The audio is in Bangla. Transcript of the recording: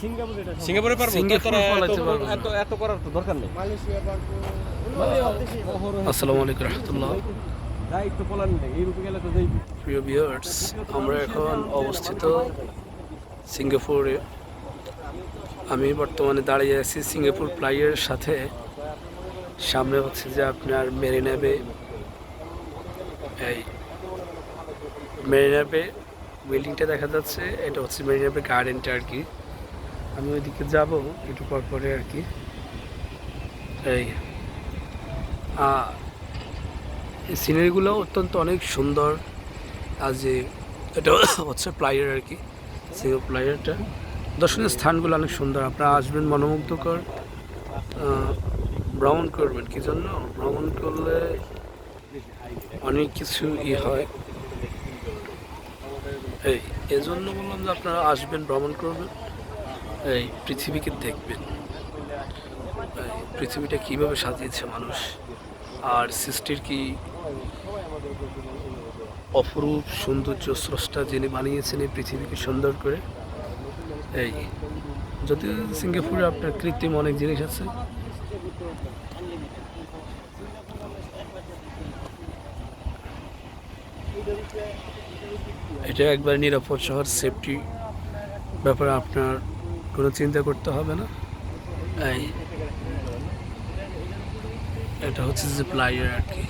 সিঙ্গাপুর সিঙ্গাপুরে পারব? সিঙ্গাপুর এত- পারব এত এত করার তো দরকার নেই। আসসালামু আলাইকুম রহমতুল্লাহ। প্রিয় ভিউয়ার্স আমরা এখন অবস্থিত সিঙ্গাপুরে। আমি বর্তমানে দাঁড়িয়ে আছি সিঙ্গাপুর প্লাইয়ের সাথে। সামনে হচ্ছে যে আপনার মেরিনাবে এই মেরিনাবে বিল্ডিংটা দেখা যাচ্ছে, এটা হচ্ছে মেরিনাবে গার্ডেনটা আর কি। আমি ওইদিকে যাব, একটু পর পরে আর কি। এই সিনারিগুলো অত্যন্ত অনেক সুন্দর। আর যে, এটা হচ্ছে প্লাইয়ার আর কি সিঙ্গল প্লাইয়ারটা দর্শনীয় স্থানগুলো অনেক সুন্দর, আপনারা আসবেন মনোমুগ্ধকর। ভ্রমণ করবেন, কি জন্য? ভ্রমণ করলে অনেক কিছু ই হয়। এই, এজন্য বললাম যে আপনারা আসবেন, ভ্রমণ করবেন। এই, পৃথিবীকে দেখবেন। পৃথিবীটা কীভাবে সাজিয়েছে মানুষ, আর সৃষ্টির কি অপরূপ সৌন্দর্য স্রষ্টা যিনি বানিয়েছেন এই পৃথিবীকে সুন্দর করে? এই যদি সিঙ্গাপুরে আপনার কৃত্রিম অনেক জিনিস আছে এটা একবার নিরাপদ শহর সেফটি ব্যাপারে আপনার কোনো চিন্তা করতে হবে না। এই, এটা হচ্ছে যে প্লাইয়ার আর কি।